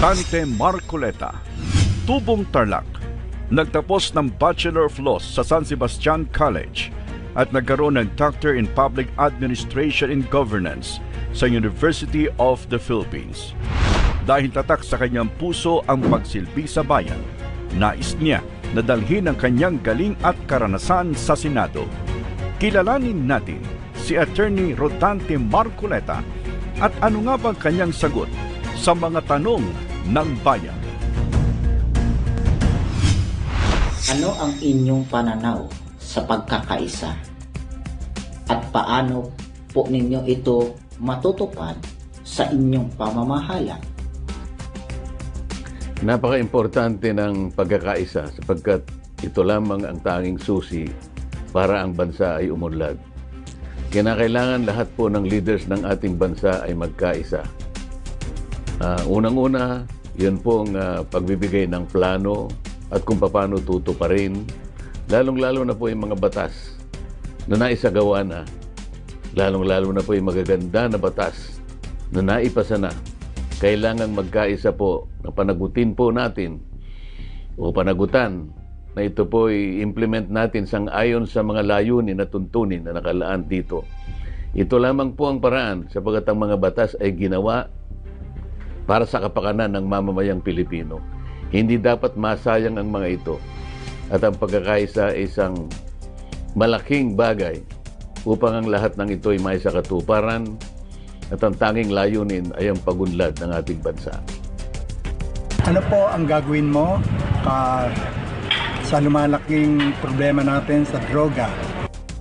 Rotante Marcoleta, Tubong Tarlac. Nagtapos ng Bachelor of Laws sa San Sebastian College at nagkaroon ng Doctor in Public Administration and Governance sa University of the Philippines. Dahil tatak sa kanyang puso ang pagsilbi sa bayan, nais niya na dalhin ang kanyang galing at karanasan sa Senado. Kilalanin natin si Attorney Rodante Marcoleta at ano nga bang kanyang sagot sa mga tanong ng bayan. Ano ang inyong pananaw sa pagkakaisa? At paano po ninyo ito matutupad sa inyong pamamahala? Napaka-importante ng pagkakaisa sapagkat ito lamang ang tanging susi para ang bansa ay umunlad. Kinakailangan lahat po ng leaders ng ating bansa ay magkaisa. Ah, unang-una, yun po ang ah, pagbibigay ng plano at kung paano tutuparin, lalong-lalo na po yung mga batas na naisagawa na, lalong-lalo na po yung magaganda na batas na naipasa na. Kailangan magkaisa po na panagutin po natin o panagutan na ito po i-implement natin sang ayon sa mga layunin na tuntunin na nakalaan dito. Ito lamang po ang paraan sapagat ang mga batas ay ginawa para sa kapakanan ng mamamayang Pilipino. Hindi dapat masayang ang mga ito. At ang pagkakaisa ay isang malaking bagay upang ang lahat ng ito ay may sa katuparan at ang tanging layunin ay ang pagunlad ng ating bansa. Ano po ang gagawin mo ka sa lumalaking problema natin sa droga?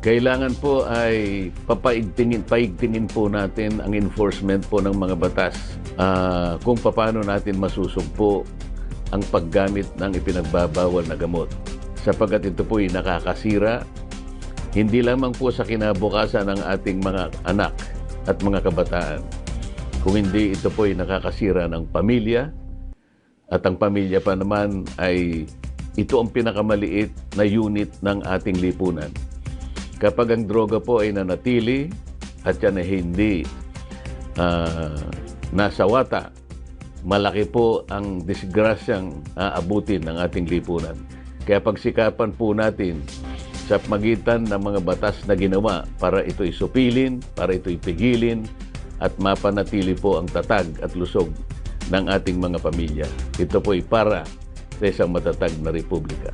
Kailangan po ay papaigtingin, paigtingin po natin ang enforcement po ng mga batas ah, kung paano natin masusugpo ang paggamit ng ipinagbabawal na gamot. Sapagat ito po ay nakakasira hindi lamang po sa kinabukasan ng ating mga anak at mga kabataan, kung hindi ito po ay nakakasira ng pamilya at ang pamilya pa naman ay ito ang pinakamaliit na unit ng ating lipunan. Kapag ang droga po ay nanatili at yan ay hindi ah, nasa wata, malaki po ang disgrasyang aabutin ng ating lipunan. Kaya pagsikapan po natin sa magitan ng mga batas na ginawa para ito'y supilin, para ito'y pigilin, at mapanatili po ang tatag at lusog ng ating mga pamilya. Ito po'y para sa isang matatag na republika.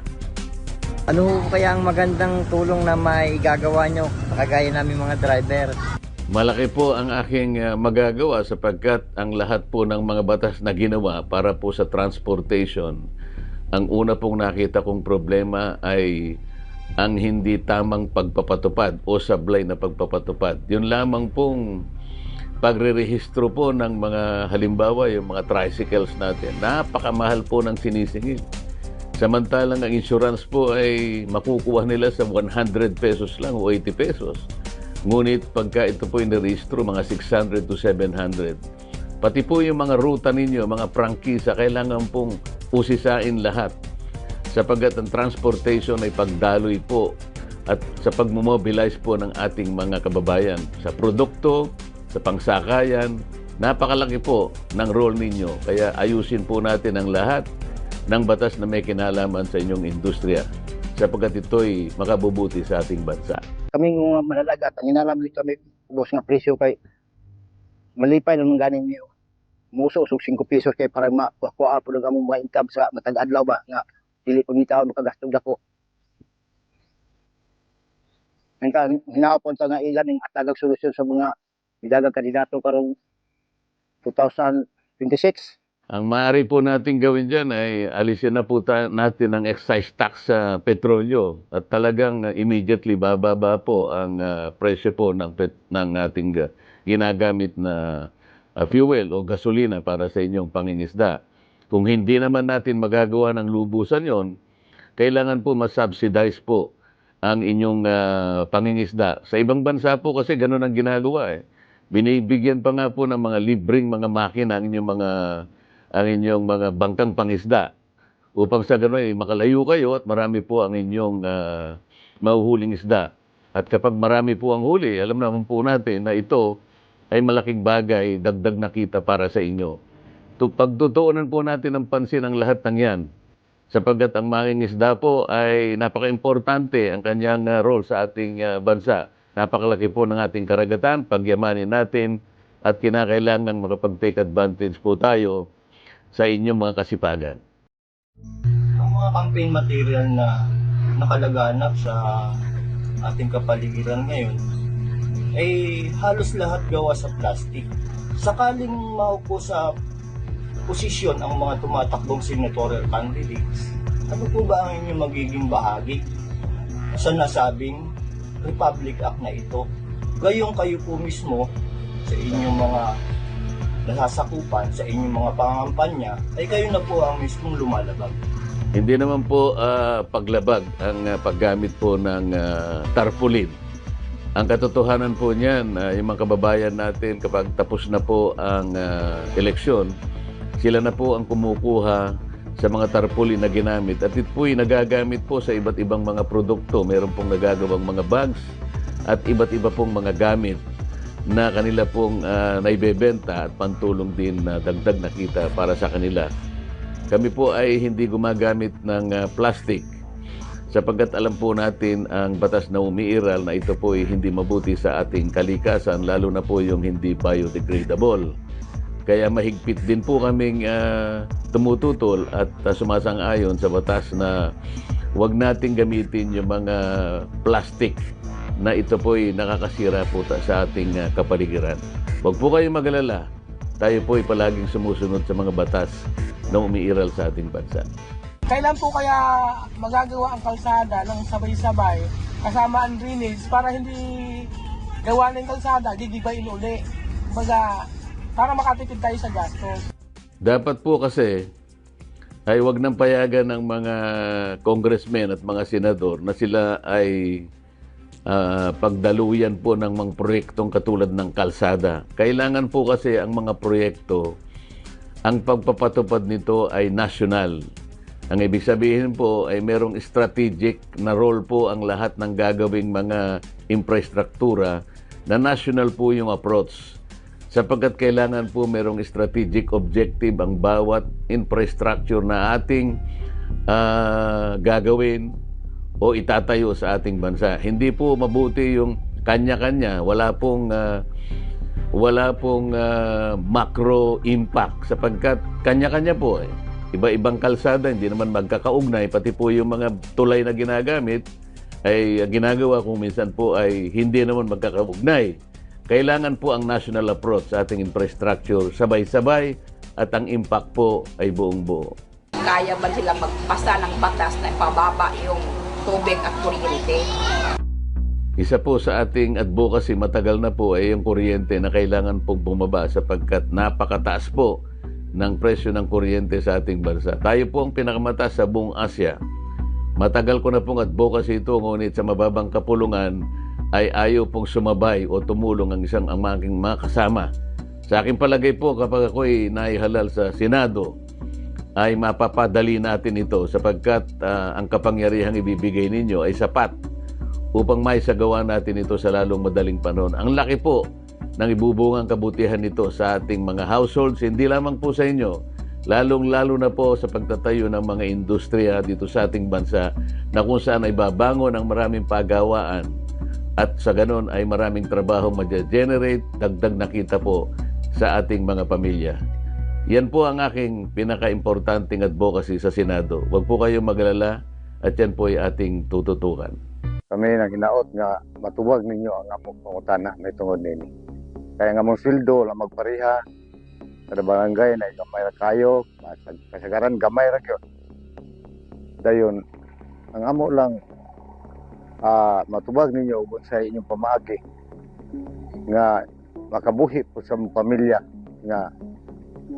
Ano kaya ang magandang tulong na may gagawa nyo kagaya namin mga driver? Malaki po ang aking uh, magagawa sapagkat ang lahat po ng mga batas na ginawa para po sa transportation, ang una pong nakita kong problema ay ang hindi tamang pagpapatupad o sablay na pagpapatupad. Yun lamang pong pagre-rehistro po ng mga halimbawa yung mga tricycles natin. Napakamahal po ng sinisingil. Samantalang ang insurance po ay makukuha nila sa 100 pesos lang o 80 pesos. Ngunit pagka ito po inirehistro, mga 600 to 700. Pati po yung mga ruta ninyo, mga prangkisa, kailangan pong usisain lahat. Sapagat ang transportation ay pagdaloy po at sa pagmomobilize po ng ating mga kababayan sa produkto, sa pangsakayan, napakalaki po ng role ninyo. Kaya ayusin po natin ang lahat ng batas na may kinalaman sa inyong industriya sapagkat ito'y makabubuti sa ating bansa. Kami mga malalagat, ang inalam dito kami, ubos nga presyo kay malipay lang ganin niyo. Muso, usog 5 pesos kay para makuha po ng among mga income sa matag adlaw ba nga dili po ni tao makagastong dako. Ang ka hinapon ta nga ilan ng atagag solusyon sa mga midagang kandidato karong 2026. Ang maaari po natin gawin dyan ay alisin na po natin ang excise tax sa petrolyo at talagang uh, immediately bababa po ang uh, presyo po ng, pet- ng ating uh, ginagamit na uh, fuel o gasolina para sa inyong pangingisda. Kung hindi naman natin magagawa ng lubusan yon, kailangan po mas-subsidize po ang inyong uh, pangingisda. Sa ibang bansa po kasi ganun ang ginagawa eh. Binibigyan pa nga po ng mga libreng mga makina ang inyong mga ang inyong mga bangkang pangisda upang sa gano'n ay makalayo kayo at marami po ang inyong uh, mahuhuling isda. At kapag marami po ang huli, alam naman po natin na ito ay malaking bagay, dagdag na kita para sa inyo. tu- pagtutuunan po natin ng pansin ang lahat ng yan. Sapagkat ang mangingisda po ay napaka-importante ang kanyang ah, role sa ating ah, bansa. Napakalaki po ng ating karagatan, pagyamanin natin at kinakailangan makapag-take advantage po tayo sa inyong mga kasipagan. ang mga campaign material na nakalaganap sa ating kapaligiran ngayon ay halos lahat gawa sa plastic. Sakaling maupo sa posisyon ang mga tumatakbong senatorial candidates, ano po ba ang inyong magiging bahagi sa nasabing Republic Act na ito? Gayong kayo po mismo sa inyong mga nasasakupan, sa inyong mga pangangampanya, ay kayo na po ang mismong lumalabag. Hindi naman po ah, paglabag ang ah, paggamit po ng ah, tarpaulin. Ang katotohanan po niyan, ah, yung mga kababayan natin kapag tapos na po ang ah, eleksyon, sila na po ang kumukuha sa mga tarpaulin na ginamit. At ito po'y nagagamit po sa iba't ibang mga produkto. Meron pong nagagawang mga bags at iba't iba pong mga gamit na kanila pong ah, naibebenta at pantulong din na dagdag na kita para sa kanila. Kami po ay hindi gumagamit ng ah, plastic sapagkat alam po natin ang batas na umiiral na ito po ay hindi mabuti sa ating kalikasan lalo na po yung hindi biodegradable. Kaya mahigpit din po kaming ah, tumututol at ah, sumasang-ayon sa batas na huwag nating gamitin yung mga plastic na ito po ay nakakasira po sa ating ah, kapaligiran. Huwag po kayong magalala. Tayo po ay palaging sumusunod sa mga batas na umiiral sa ating bansa. Kailan po kaya magagawa ang kalsada ng sabay-sabay kasama ang drainage para hindi gawa ng kalsada, gigibayin uli. Baga, para makatipid tayo sa gastos. Dapat po kasi ay wag nang payagan ng mga congressmen at mga senador na sila ay ah, pagdaluyan po ng mga proyektong katulad ng kalsada. Kailangan po kasi ang mga proyekto, ang pagpapatupad nito ay national. Ang ibig sabihin po ay merong strategic na role po ang lahat ng gagawing mga infrastruktura na national po yung approach sapagkat kailangan po merong strategic objective ang bawat infrastructure na ating ah, gagawin o itatayo sa ating bansa. Hindi po mabuti yung kanya-kanya, wala pong ah, wala pong ah, macro impact sapagkat kanya-kanya po eh. Iba-ibang kalsada, hindi naman magkakaugnay, pati po yung mga tulay na ginagamit ay ginagawa kung minsan po ay hindi naman magkakaugnay. Kailangan po ang national approach sa ating infrastructure sabay-sabay at ang impact po ay buong buo. Kaya ba sila magpasa ng batas na ipababa yung tubig at kuryente? Isa po sa ating advocacy matagal na po ay yung kuryente na kailangan pong bumaba sapagkat napakataas po ng presyo ng kuryente sa ating bansa. Tayo po ang pinakamataas sa buong Asia. Matagal ko na pong advocacy ito, ngunit sa mababang kapulungan ay ayaw pong sumabay o tumulong ang isang ang aking mga kasama. Sa aking palagay po, kapag ako ay naihalal sa Senado, ay mapapadali natin ito sapagkat ah, ang kapangyarihang ibibigay ninyo ay sapat upang maisagawa natin ito sa lalong madaling panahon. Ang laki po ng ibubungang kabutihan nito sa ating mga households, hindi lamang po sa inyo, lalong-lalo na po sa pagtatayo ng mga industriya dito sa ating bansa na kung saan ay babangon ang maraming pagawaan at sa ganon ay maraming trabaho ma-generate, dagdag na kita po sa ating mga pamilya. Yan po ang aking pinaka-importanting advocacy sa Senado. Huwag po kayong magalala at yan po ay ating tututukan. Kami nang hinaot nga matubag ninyo ang among pangutana may tungod nini. Kaya nga mong sildo lang magpareha sa barangay na gamay ra kayo, kasagaran gamay ra gyud. Dayon ang amo lang ah matubag ninyo ubod sa inyong pamaagi nga makabuhi po sa pamilya nga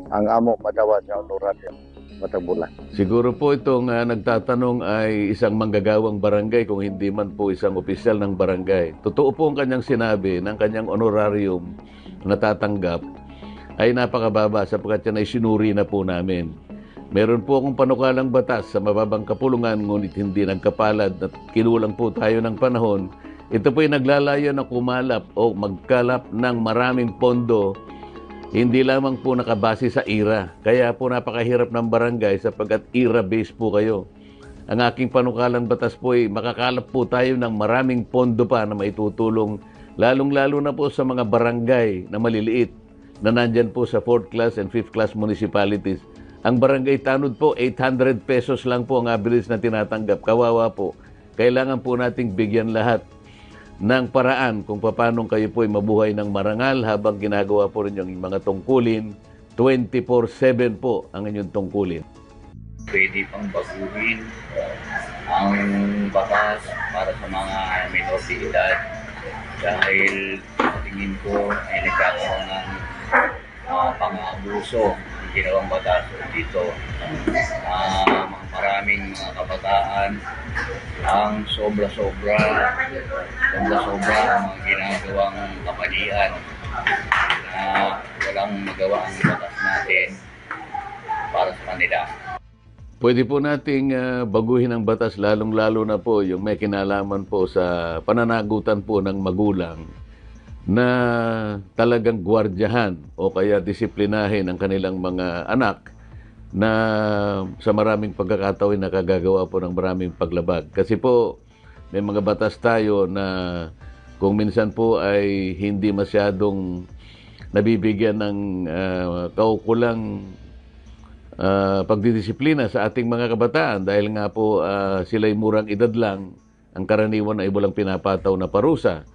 ang amo madawat nga honoraryo matag bulan. Siguro po itong ah, nagtatanong ay isang manggagawang barangay kung hindi man po isang opisyal ng barangay. Totoo po ang kanyang sinabi ng kanyang honorarium na tatanggap ay napakababa sapagkat yan ay sinuri na po namin. Meron po akong panukalang batas sa mababang kapulungan ngunit hindi nagkapalad at kinulang po tayo ng panahon. Ito po ay naglalayo na kumalap o magkalap ng maraming pondo hindi lamang po nakabase sa IRA. Kaya po napakahirap ng barangay sapagkat IRA-based po kayo. Ang aking panukalang batas po ay makakalap po tayo ng maraming pondo pa na maitutulong lalong-lalo na po sa mga barangay na maliliit na nandyan po sa 4th class and 5th class municipalities. Ang barangay tanod po, 800 pesos lang po ang average na tinatanggap. Kawawa po. Kailangan po nating bigyan lahat ng paraan kung paano kayo po ay mabuhay ng marangal habang ginagawa po rin yung mga tungkulin. 24-7 po ang inyong tungkulin. pwede pang baguhin ang batas para sa mga minor edad dahil tingin ko ay nagkakaroon ng uh, pang-abuso ng ginawang batas dito. Ah, maraming mga kabataan ang sobra-sobra sobra-sobra ang mga ginagawang kamalian na walang magawa ang batas natin para sa kanila. Pwede po nating ah, baguhin ang batas lalong-lalo na po yung may kinalaman po sa pananagutan po ng magulang na talagang gwardyahan o kaya disiplinahin ang kanilang mga anak na sa maraming pagkakataon nakagagawa po ng maraming paglabag. Kasi po may mga batas tayo na kung minsan po ay hindi masyadong nabibigyan ng ah, kaukulang ah, pagdidisiplina sa ating mga kabataan dahil nga po ah, sila'y murang edad lang, ang karaniwan ay walang pinapataw na parusa.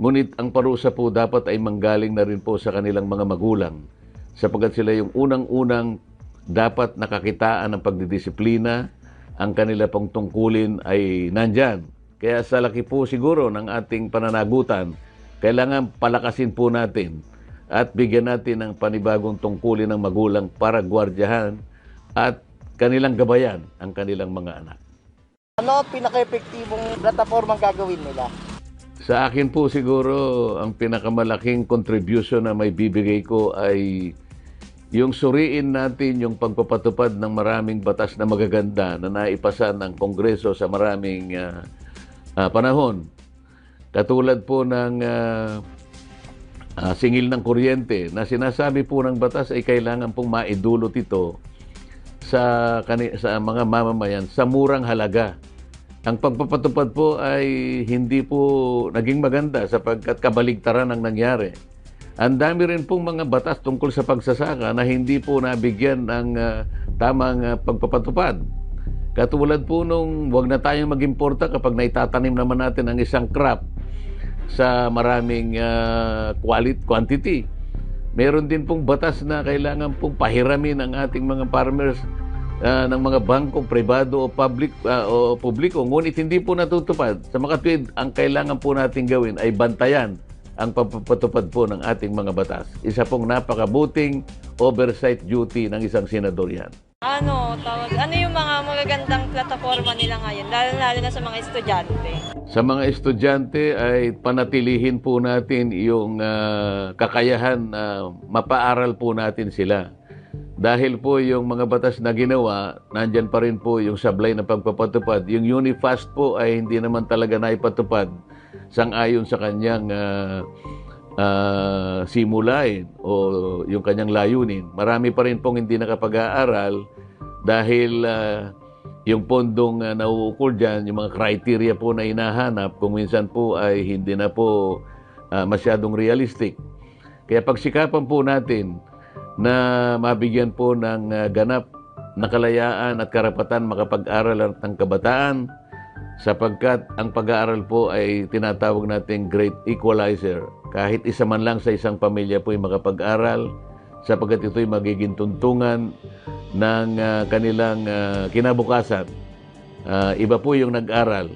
Ngunit ang parusa po dapat ay manggaling na rin po sa kanilang mga magulang sapagkat sila yung unang-unang dapat nakakitaan ng pagdidisiplina, ang kanila pong tungkulin ay nandyan. Kaya sa laki po siguro ng ating pananagutan, kailangan palakasin po natin at bigyan natin ng panibagong tungkulin ng magulang para gwardyahan at kanilang gabayan ang kanilang mga anak. Ano pinaka-epektibong plataformang gagawin nila? Sa akin po siguro, ang pinakamalaking contribution na may bibigay ko ay yung suriin natin yung pagpapatupad ng maraming batas na magaganda na naipasa ng Kongreso sa maraming ah, ah, panahon. Katulad po ng ah, ah, singil ng kuryente na sinasabi po ng batas ay kailangan pong maidulot ito sa, sa mga mamamayan sa murang halaga. Ang pagpapatupad po ay hindi po naging maganda sapagkat kabaligtaran ang nangyari. Ang dami rin pong mga batas tungkol sa pagsasaka na hindi po nabigyan ng ah, tamang ah, pagpapatupad. Katulad po nung wag na tayong mag-importa kapag naitatanim naman natin ang isang crop sa maraming ah, quality, quantity. Meron din pong batas na kailangan pong pahiramin ang ating mga farmers ah, ng mga bangko, pribado o public ah, o publiko. Ngunit hindi po natutupad. Sa makatwid, ang kailangan po natin gawin ay bantayan ang pagpapatupad po ng ating mga batas. Isa pong napakabuting oversight duty ng isang senador yan. Ano, tawag, ano yung mga magagandang plataforma nila ngayon, lalo-lalo na sa mga estudyante? Sa mga estudyante ay panatilihin po natin yung ah, kakayahan na mapaaral po natin sila. Dahil po yung mga batas na ginawa, nandyan pa rin po yung sablay na pagpapatupad. Yung Unifast po ay hindi naman talaga naipatupad sang-ayon sa kanyang ah, ah, simulain o yung kanyang layunin. Marami pa rin pong hindi nakapag-aaral dahil ah, yung pondong uh, nauukol dyan, yung mga criteria po na hinahanap, kung minsan po ay hindi na po ah, masyadong realistic. Kaya pagsikapan po natin na mabigyan po ng ah, ganap na kalayaan at karapatan makapag-aral ng kabataan sapagkat ang pag-aaral po ay tinatawag nating great equalizer. Kahit isa man lang sa isang pamilya po ay makapag-aral sapagkat ito'y magiging tuntungan ng ah, kanilang ah, kinabukasan. Ah, iba po yung nag-aral,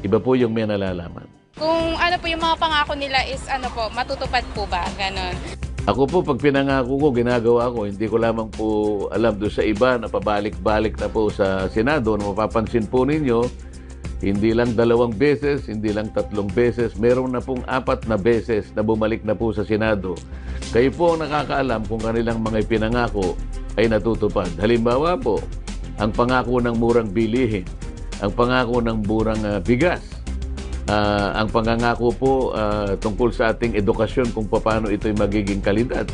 iba po yung may nalalaman. Kung ano po yung mga pangako nila is ano po, matutupad po ba? Ganon. Ako po, pag pinangako ko, ginagawa ko. Hindi ko lamang po alam doon sa iba na pabalik-balik na po sa Senado na mapapansin po ninyo, hindi lang dalawang beses, hindi lang tatlong beses, meron na pong apat na beses na bumalik na po sa Senado. Kayo po ang nakakaalam kung kanilang mga ipinangako ay natutupad. Halimbawa po, ang pangako ng murang bilihin, ang pangako ng murang ah, bigas, Ah, ang pangangako po ah, tungkol sa ating edukasyon kung paano ito'y magiging kalidad.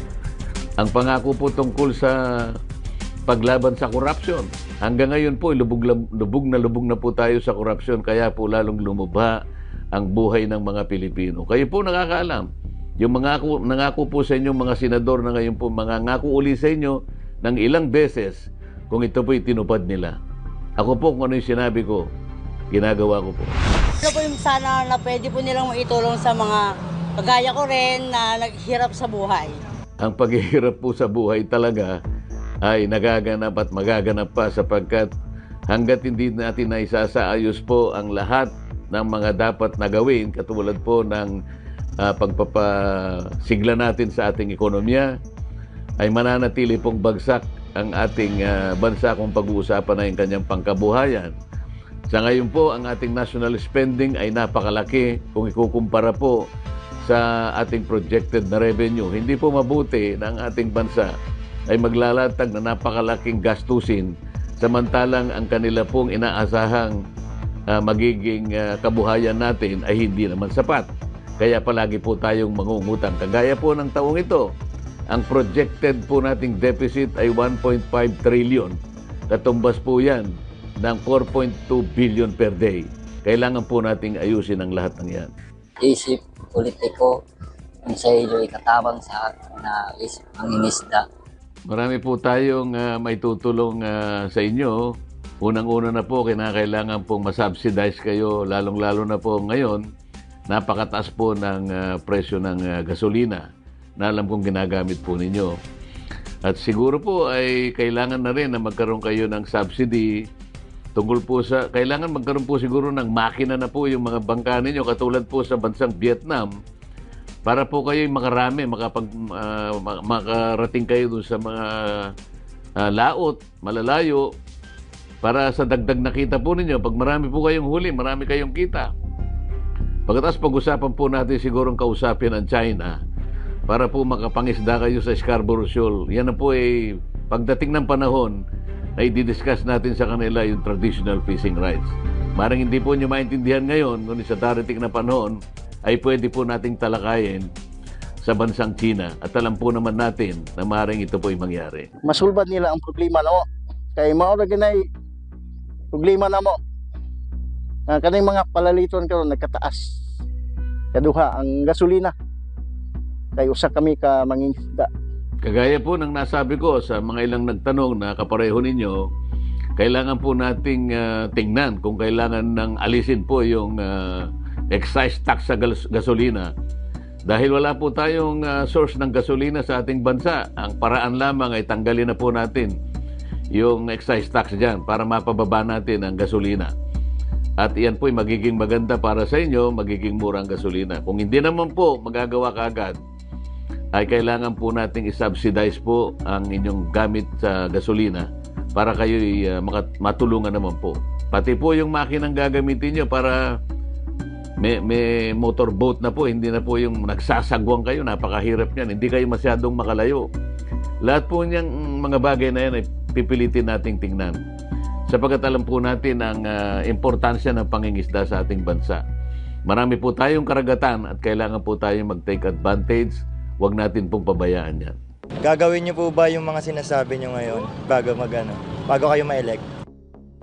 ang pangako po tungkol sa paglaban sa korupsyon. Hanggang ngayon po, lubog, lubog na lubog na po tayo sa korupsyon, kaya po lalong lumubha ang buhay ng mga Pilipino. Kayo po nakakaalam. Yung mga nangako po sa inyo mga senador na ngayon po, mga ngako uli sa inyo ng ilang beses kung ito po itinupad nila. Ako po kung ano yung sinabi ko, ginagawa ko po. Ano po yung sana na pwede po nilang maitulong sa mga kagaya ko rin na naghirap sa buhay? Ang paghihirap po sa buhay talaga ay nagaganap at magaganap pa sapagkat hanggat hindi natin na isasaayos po ang lahat ng mga dapat na gawin katulad po ng uh, pagpapasigla natin sa ating ekonomiya ay mananatili pong bagsak ang ating uh, bansa kung pag-uusapan na yung kanyang pangkabuhayan. Sa ngayon po, ang ating national spending ay napakalaki kung ikukumpara po sa ating projected na revenue. Hindi po mabuti na ang ating bansa ay maglalatag na napakalaking gastusin samantalang ang kanila pong inaasahang uh, magiging uh, kabuhayan natin ay hindi naman sapat. Kaya palagi po tayong mangungutang. Kagaya po ng taong ito, ang projected po nating deficit ay 1.5 trillion. Katumbas po yan ng 4.2 billion per day. Kailangan po nating ayusin ang lahat ng yan. Isip politiko kung sa iyo ikatabang sa na isip mangingisda Marami po tayong uh, may tutulong uh, sa inyo. Unang-una na po, kinakailangan pong masubsidize kayo, lalong-lalo na po ngayon, napakataas po ng uh, presyo ng uh, gasolina na alam kong ginagamit po ninyo. At siguro po ay kailangan na rin na magkaroon kayo ng subsidy tungkol po sa, kailangan magkaroon po siguro ng makina na po yung mga bangka ninyo katulad po sa bansang Vietnam para po kayo makarami, makapag, uh, makarating kayo dun sa mga uh, laot, malalayo, para sa dagdag na kita po ninyo, pag marami po kayong huli, marami kayong kita. Pagkatapos pag-usapan po natin sigurong kausapin ang China para po makapangisda kayo sa Scarborough Shoal. Yan na po ay pagdating ng panahon ay didiscuss natin sa kanila yung traditional fishing rights. Marang hindi po nyo maintindihan ngayon, ngunit sa darating na panahon, ay pwede po nating talakayin sa bansang China at alam po naman natin na maaaring ito po ay mangyari. Masulbad nila ang problema no. Kay mao ra ginay problema na mo. Uh, kaning mga palaliton karon nagkataas. Kaduha ang gasolina. Kay usa kami ka mangingisda. Kagaya po ng nasabi ko sa mga ilang nagtanong na kapareho ninyo, kailangan po nating uh, tingnan kung kailangan nang alisin po yung uh, excise tax sa gas- gasolina. Dahil wala po tayong uh, source ng gasolina sa ating bansa, ang paraan lamang ay tanggalin na po natin yung excise tax dyan para mapababa natin ang gasolina. At iyan po ay magiging maganda para sa inyo, magiging murang gasolina. Kung hindi naman po magagawa kaagad, ay kailangan po nating isubsidize po ang inyong gamit sa gasolina para kayo uh, matulungan naman po. Pati po yung makinang gagamitin nyo para may, may motorboat na po, hindi na po yung nagsasagwang kayo, napakahirap niyan. Hindi kayo masyadong makalayo. Lahat po niyang mga bagay na yan ay pipilitin nating tingnan. Sapagkat alam po natin ang uh, importansya ng pangingisda sa ating bansa. Marami po tayong karagatan at kailangan po tayong mag-take advantage. Huwag natin pong pabayaan yan. Gagawin niyo po ba yung mga sinasabi niyo ngayon bago magano, bago kayo ma-elect?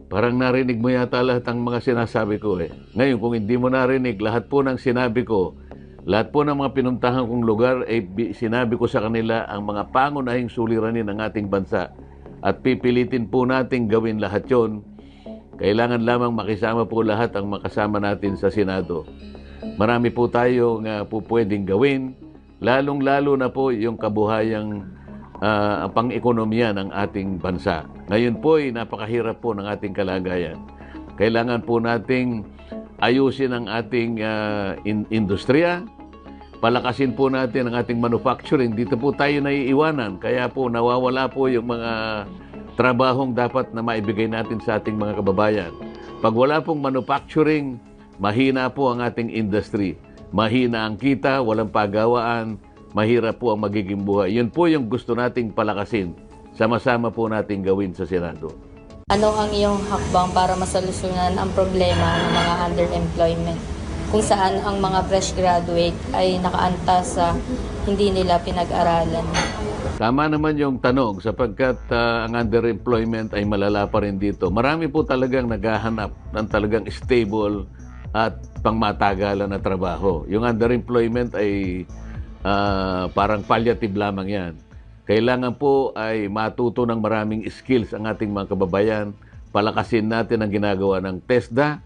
Parang narinig mo yata lahat ang mga sinasabi ko eh. Ngayon, kung hindi mo narinig, lahat po ng sinabi ko, lahat po ng mga pinuntahan kong lugar, ay eh, sinabi ko sa kanila ang mga pangunahing suliranin ng ating bansa. At pipilitin po natin gawin lahat yon. Kailangan lamang makisama po lahat ang makasama natin sa Senado. Marami po tayong uh, po pwedeng gawin, lalong-lalo na po yung kabuhayang uh, ang pang-ekonomiya ng ating bansa. Ngayon po ay napakahirap po ng ating kalagayan. Kailangan po nating ayusin ang ating uh, in- industriya, palakasin po natin ang ating manufacturing. Dito po tayo naiiwanan, kaya po nawawala po yung mga trabahong dapat na maibigay natin sa ating mga kababayan. Pag wala pong manufacturing, mahina po ang ating industry. Mahina ang kita, walang pagawaan, mahirap po ang magiging buhay. Yun po yung gusto nating palakasin. Sama-sama po nating gawin sa Senado. Ano ang iyong hakbang para masolusyonan ang problema ng mga underemployment? kung saan ang mga fresh graduate ay nakaantas sa hindi nila pinag-aralan. Tama naman yung tanong sapagkat ah, ang underemployment ay malala pa rin dito. Marami po talagang naghahanap ng talagang stable at pangmatagalan na trabaho. Yung underemployment ay ah, parang palliative lamang yan. Kailangan po ay matuto ng maraming skills ang ating mga kababayan. Palakasin natin ang ginagawa ng TESDA.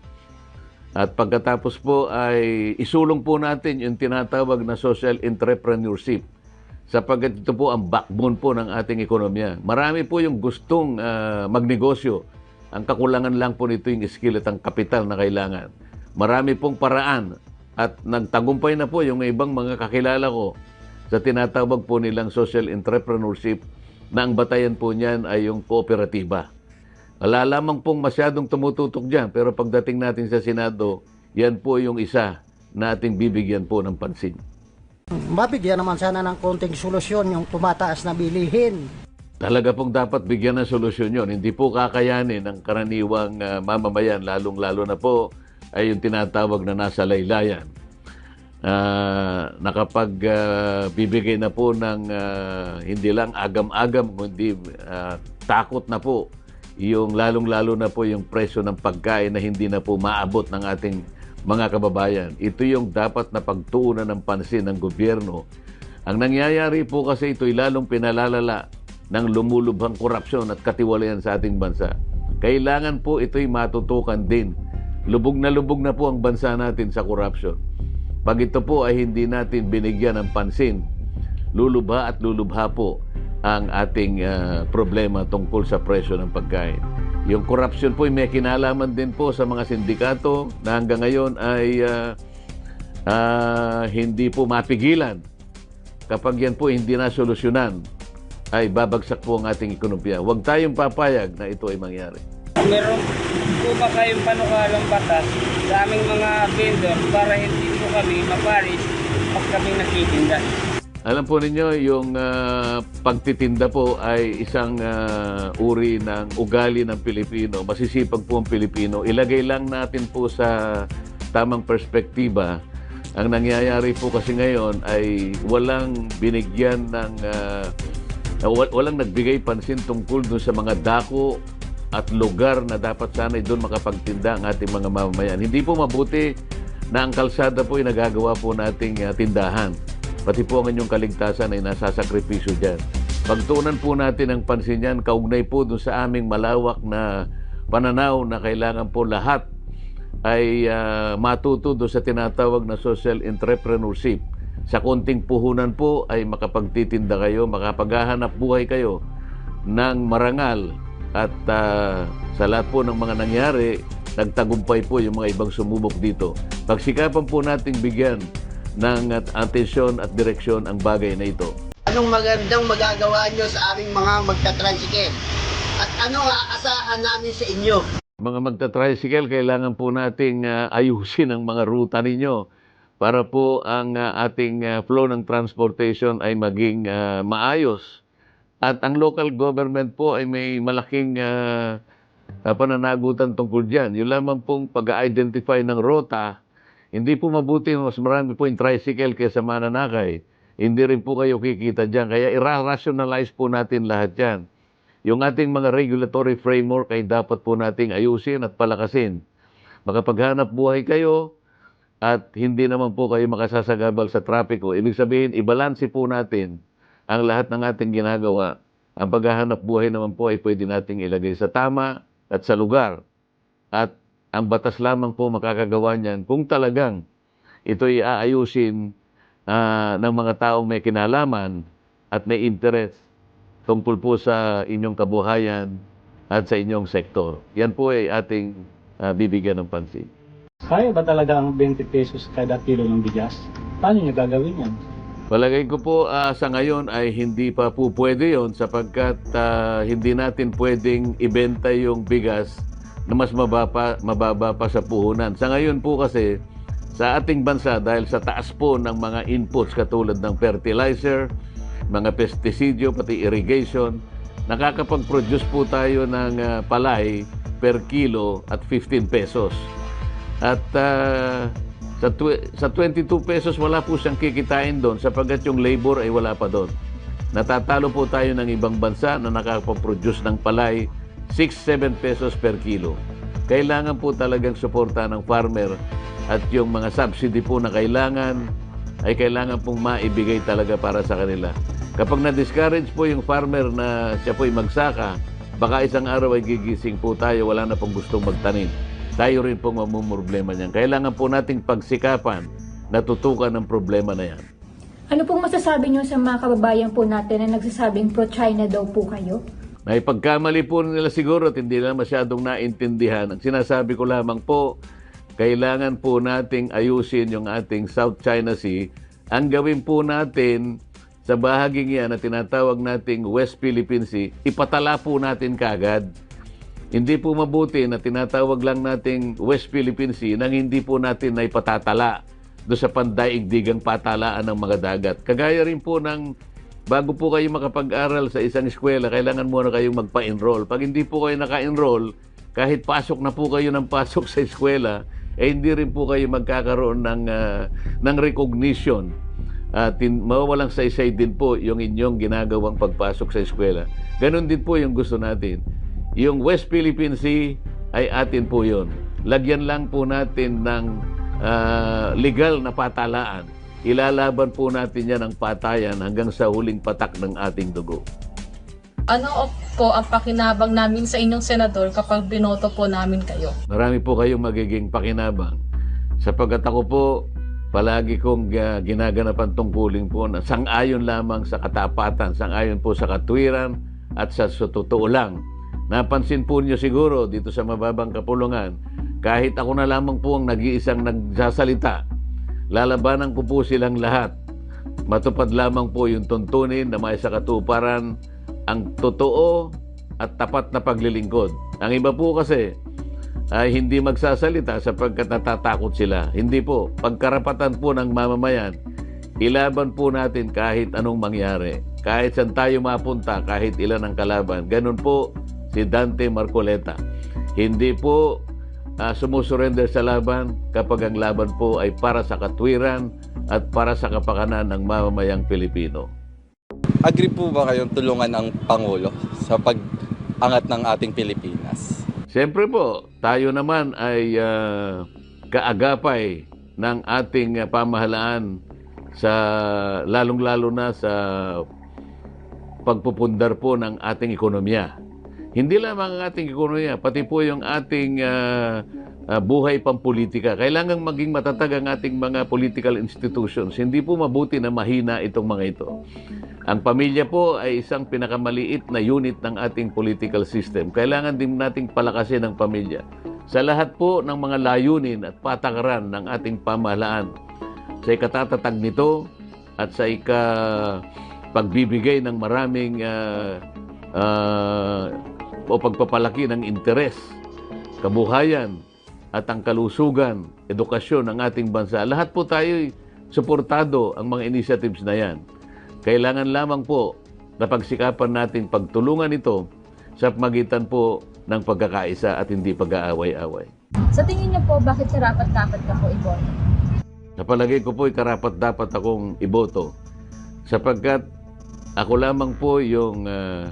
At pagkatapos po ay isulong po natin yung tinatawag na social entrepreneurship sapagkat ito po ang backbone po ng ating ekonomiya. Marami po yung gustong ah, magnegosyo. Ang kakulangan lang po nito yung skill at ang kapital na kailangan. Marami pong paraan at nagtagumpay na po yung ibang mga kakilala ko sa tinatawag po nilang social entrepreneurship na ang batayan po niyan ay yung kooperatiba. Wala lamang pong masyadong tumututok dyan, pero pagdating natin sa Senado, yan po yung isa na ating bibigyan po ng pansin. Mabigyan naman sana ng konting solusyon yung tumataas na bilihin. Talaga pong dapat bigyan ng solusyon yon. Hindi po kakayanin ng karaniwang ah, mamamayan, lalong-lalo na po ay yung tinatawag na nasa laylayan. Ah, nakapag ah, bibigay na po ng ah, hindi lang agam-agam, kundi ah, takot na po yung lalong-lalo na po yung presyo ng pagkain na hindi na po maabot ng ating mga kababayan. Ito yung dapat na pagtuunan ng pansin ng gobyerno. Ang nangyayari po kasi ito'y lalong pinalalala ng lumulubhang korupsyon at katiwalayan sa ating bansa. Kailangan po ito'y matutukan din. Lubog na lubog na po ang bansa natin sa korupsyon. Pag ito po ay hindi natin binigyan ng pansin, lulubha at lulubha po ang ating ah, problema tungkol sa presyo ng pagkain. Yung korupsyon po ay may kinalaman din po sa mga sindikato na hanggang ngayon ay ah, ah, hindi po mapigilan. Kapag yan po hindi na solusyonan, ay babagsak po ang ating ekonomiya. Huwag tayong papayag na ito ay mangyari. Meron po ba kayong panukalang batas sa aming mga vendor para hindi po kami maparis pag kaming nagtitinda? Alam po ninyo, yung ah, pagtitinda po ay isang ah, uri ng ugali ng Pilipino. Masisipag po ang Pilipino. Ilagay lang natin po sa tamang perspektiba. Ang nangyayari po kasi ngayon ay walang binigyan ng... wa- walang nagbigay pansin tungkol dun sa mga dako at lugar na dapat sana doon makapagtinda ang ating mga mamamayan. Hindi po mabuti na ang kalsada po ay nagagawa po nating ah, tindahan. Pati po ang inyong kaligtasan ay nasasakripisyo dyan. Pagtuunan po natin ang pansin yan, kaugnay po doon sa aming malawak na pananaw na kailangan po lahat ay ah, matuto doon sa tinatawag na social entrepreneurship. Sa konting puhunan po ay makapagtitinda kayo, makapaghahanap buhay kayo ng marangal at ah, sa lahat po ng mga nangyari, nagtagumpay po yung mga ibang sumubok dito. Pagsikapan po nating bigyan ng at atensyon at direksyon ang bagay na ito. Anong magandang magagawa nyo sa aming mga magta-tricycle? At ano ang aasahan namin sa inyo? Mga magta-tricycle, kailangan po nating ah, ayusin ang mga ruta ninyo para po ang ah, ating ah, flow ng transportation ay maging ah, maayos. At ang local government po ay may malaking ah, pananagutan tungkol dyan. Yung lamang pong pag-identify ng rota, hindi po mabuti, mas marami po yung tricycle kaysa mananakay. Hindi rin po kayo kikita dyan. Kaya i-rationalize po natin lahat yan. Yung ating mga regulatory framework ay dapat po nating ayusin at palakasin. Makapaghanap buhay kayo at hindi naman po kayo makasasagabal sa trapiko. Ibig sabihin, ibalansi po natin ang lahat ng ating ginagawa. Ang paghahanap buhay naman po ay pwede nating ilagay sa tama at sa lugar. At ang batas lamang po makakagawa niyan kung talagang ito'y aayusin ah, ng mga taong may kinalaman at may interest tungkol po sa inyong kabuhayan at sa inyong sektor. Yan po ay ating ah, bibigyan ng pansin. Kaya ba talaga ang 20 pesos kada kilo ng bigas? Paano niyo gagawin yan? Palagay ko po ah, sa ngayon ay hindi pa po pwede yon sapagkat ah, hindi natin pwedeng ibenta yung bigas na mas mababa, mababa pa sa puhunan. Sa ngayon po kasi sa ating bansa dahil sa taas po ng mga inputs katulad ng fertilizer, mga pestisidyo, pati irrigation, nakakapag-produce po tayo ng ah, palay per kilo at 15 pesos. At ah, Sa, tw- sa 22 pesos, wala po siyang kikitain doon sapagkat yung labor ay wala pa doon. Natatalo po tayo ng ibang bansa na nakakaproduce ng palay 6-7 pesos per kilo. Kailangan po talagang suporta ng farmer at yung mga subsidy po na kailangan ay kailangan pong maibigay talaga para sa kanila. Kapag na-discourage po yung farmer na siya po'y magsaka, baka isang araw ay gigising po tayo, wala na pong gustong magtanim. Tayo rin pong mamumroblema niyan. Kailangan po nating pagsikapan na tutukan ng problema na yan. Ano pong masasabi niyo sa mga kababayan po natin na nagsasabing pro-China daw po kayo? May pagkamali po nila siguro at hindi nila masyadong naintindihan. Ang sinasabi ko lamang po, kailangan po nating ayusin yung ating South China Sea. Ang gawin po natin sa bahaging yan na tinatawag nating West Philippine Sea, ipatala po natin kagad. Hindi po mabuti na tinatawag lang nating West Philippine Sea nang hindi po natin na ipatatala do sa pandaigdigang patalaan ng mga dagat. Kagaya rin po ng bago po kayo makapag-aral sa isang eskwela, kailangan muna kayong magpa-enroll. Pag hindi po kayo naka-enroll, kahit pasok na po kayo ng pasok sa eskwela, eh hindi rin po kayo magkakaroon ng, ah, ng recognition. At uh, mawawalang saysay din po yung inyong ginagawang pagpasok sa eskwela. Ganon din po yung gusto natin. Yung West Philippine Sea ay atin po yon. Lagyan lang po natin ng ah, legal na patalaan. Ilalaban po natin yan ng patayan hanggang sa huling patak ng ating dugo. Ano po ang pakinabang namin sa inyong senador kapag binoto po namin kayo? Marami po kayong magiging pakinabang. Sapagkat ako po, palagi kong uh, ginaganapan tungkulin po na sang-ayon lamang sa katapatan, sang-ayon po sa katwiran at sa, sa totoo lang. Napansin po niyo siguro dito sa mababang kapulungan, kahit ako na lamang po ang nag-iisang nagsasalita, lalabanan ko po silang lahat. Matupad lamang po yung tuntunin na may sa katuparan ang totoo at tapat na paglilingkod. Ang iba po kasi ay hindi magsasalita sapagkat natatakot sila. Hindi po. Pagkarapatan po ng mamamayan, ilaban po natin kahit anong mangyari. Kahit saan tayo mapunta, kahit ilan ang kalaban. Ganun po si Dante Marcoleta. Hindi po uh, sumusurrender sa laban kapag ang laban po ay para sa katwiran at para sa kapakanan ng mamamayang Pilipino. Agree po ba kayong tulungan ang Pangulo sa pag-angat ng ating Pilipinas? Siyempre po, tayo naman ay uh, kaagapay ng ating pamahalaan sa lalong-lalo na sa pagpupundar po ng ating ekonomiya. Hindi lamang ang ating ekonomiya, pati po yung ating uh, uh, buhay pampolitika. Kailangan maging matatag ang ating mga political institutions. Hindi po mabuti na mahina itong mga ito. Ang pamilya po ay isang pinakamaliit na unit ng ating political system. Kailangan din nating palakasin ang pamilya. Sa lahat po ng mga layunin at patakaran ng ating pamahalaan, sa ikatatatag nito at sa ika pagbibigay ng maraming uh, uh, o pagpapalaki ng interes, kabuhayan, at ang kalusugan, edukasyon ng ating bansa. Lahat po tayo suportado ang mga initiatives na yan. Kailangan lamang po na pagsikapan natin pagtulungan ito sa magitan po ng pagkakaisa at hindi pag-aaway-away. Sa tingin niyo po, bakit karapat-dapat ka po iboto? Sa palagay ko po, karapat-dapat akong iboto sapagkat ako lamang po yung uh,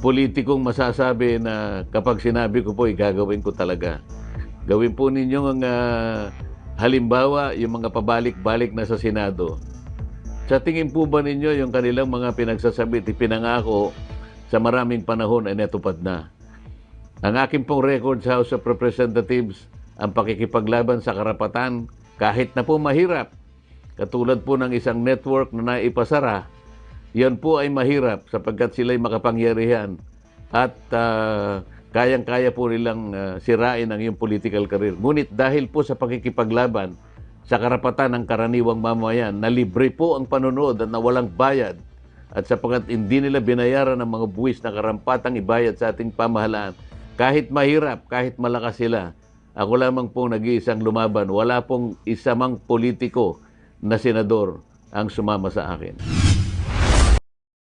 politikong masasabi na kapag sinabi ko po, gagawin ko talaga. Gawin po ninyo ang uh, halimbawa, yung mga pabalik-balik na sa Senado. Sa tingin po ba ninyo yung kanilang mga pinagsasabi, pinangako sa maraming panahon ay natupad na? Ang aking pong record sa House of Representatives, ang pakikipaglaban sa karapatan, kahit na po mahirap, katulad po ng isang network na naipasara, yan po ay mahirap sapagkat sila'y makapangyarihan at uh, kayang-kaya po nilang uh, sirain ang iyong political career. Ngunit dahil po sa pakikipaglaban, sa karapatan ng karaniwang mamayan na libre po ang panonood at na walang bayad at sapagkat hindi nila binayaran ng mga buwis na karampatang ibayad sa ating pamahalaan, kahit mahirap, kahit malakas sila, ako lamang pong nag-iisang lumaban. Wala pong isamang politiko na senador ang sumama sa akin.